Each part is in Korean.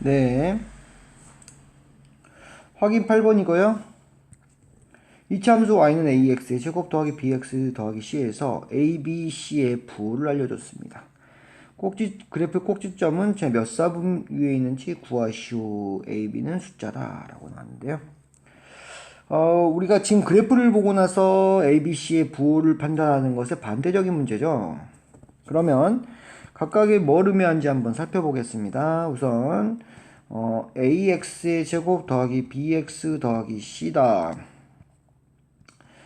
네. 확인 8번이고요. 이차 함수 y는 ax의 제곱 더하기 bx 더하기 c에서 a, b, c의 부를 알려줬습니다. 꼭지 그래프 꼭지점은 제몇 사분 위에 있는지 구하시오. a, b는 숫자다라고 나왔는데요. 어, 우리가 지금 그래프를 보고 나서 a, b, c의 부를 판단하는 것의 반대적인 문제죠. 그러면 각각의 뭘 의미하는지 한번 살펴보겠습니다. 우선 어, ax의 제곱 더하기 bx 더하기 c다.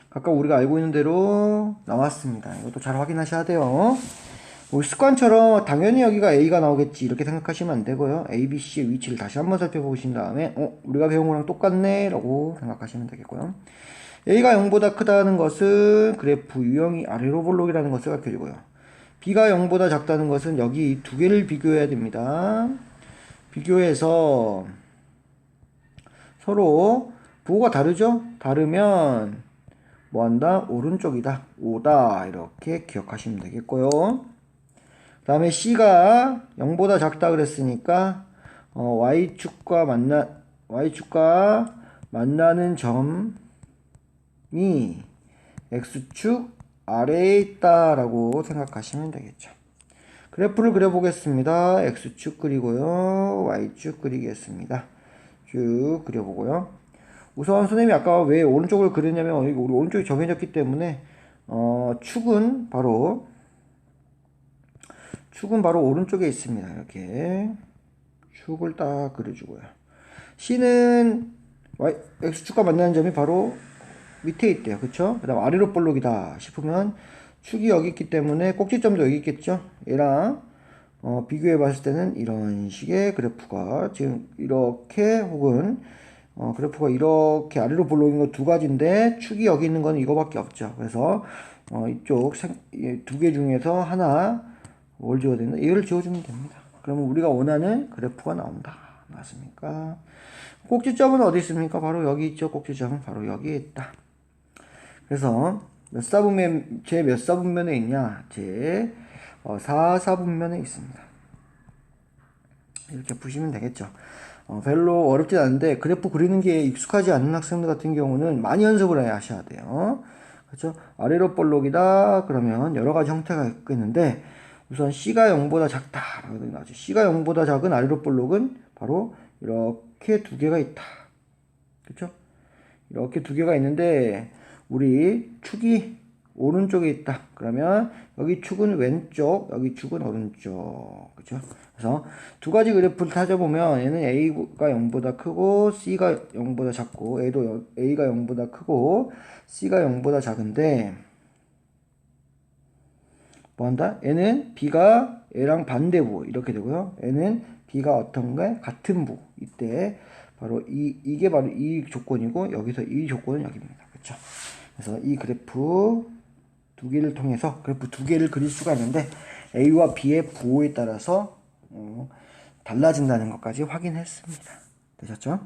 각각 우리가 알고 있는 대로 나왔습니다. 이것도 잘 확인하셔야 돼요. 우리 습관처럼 당연히 여기가 a가 나오겠지 이렇게 생각하시면 안 되고요. a, b, c의 위치를 다시 한번 살펴보신 다음에 어 우리가 배운 거랑 똑같네 라고 생각하시면 되겠고요. a가 0보다 크다는 것은 그래프 유형이 아래로 볼록이라는 것을 가르쳐주고요. B가 0보다 작다는 것은 여기 두 개를 비교해야 됩니다. 비교해서 서로 부호가 다르죠? 다르면 뭐 한다? 오른쪽이다. 5다. 이렇게 기억하시면 되겠고요. 그 다음에 C가 0보다 작다 그랬으니까 어, Y축과 만나 Y축과 만나는 점이 X축 아래에 있다라고 생각하시면 되겠죠. 그래프를 그려보겠습니다. X축 그리고요. Y축 그리겠습니다. 쭉 그려보고요. 우선 선생님이 아까 왜 오른쪽을 그렸냐면 우리 오른쪽이 정해졌기 때문에 어, 축은 바로 축은 바로 오른쪽에 있습니다. 이렇게 축을 딱 그려주고요. C는 X축과 만나는 점이 바로 밑에 있대요. 그쵸? 그 다음 아래로 볼록이다 싶으면 축이 여기 있기 때문에 꼭지점도 여기 있겠죠? 얘랑 어, 비교해 봤을 때는 이런 식의 그래프가 지금 이렇게 혹은 어, 그래프가 이렇게 아래로 볼록인 거 두 가지인데 축이 여기 있는 건 이거밖에 없죠. 그래서 어, 이쪽 두 개 중에서 하나 뭘 지워야 되나? 얘를 지워주면 됩니다. 그러면 우리가 원하는 그래프가 나온다. 맞습니까? 꼭지점은 어디 있습니까? 바로 여기 있죠. 꼭지점은 바로 여기에 있다. 그래서 몇 사분면 제 몇 사분면에 있냐? 제 어, 4사분면에 있습니다. 이렇게 보시면 되겠죠. 어, 별로 어렵진 않은데 그래프 그리는 게 익숙하지 않은 학생들 같은 경우는 많이 연습을 해야 하셔야 돼요. 그렇죠? 아래로 볼록이다 그러면 여러 가지 형태가 있겠는데 우선 C가 0보다 작다 라고 나오죠. C가 0보다 작은 아래로 볼록은 바로 이렇게 두 개가 있다. 그렇죠? 이렇게 두 개가 있는데 우리 축이 오른쪽에 있다. 그러면 여기 축은 왼쪽, 여기 축은 오른쪽. 그죠? 그래서 두 가지 그래프를 찾아보면 얘는 A가 0보다 크고 C가 0보다 작고 A도 A가 0보다 크고 C가 0보다 작은데 뭐 한다? 얘는 B가 A랑 반대부 이렇게 되고요. 얘는 B가 어떤 게 같은 부. 이때 바로 이 이게 바로 이 조건이고 여기서 이 조건은 여기입니다. 그렇죠? 그래서 이 그래프 두 개를 통해서 그래프 두 개를 그릴 수가 있는데 A와 B의 부호에 따라서 어, 달라진다는 것까지 확인했습니다. 되셨죠?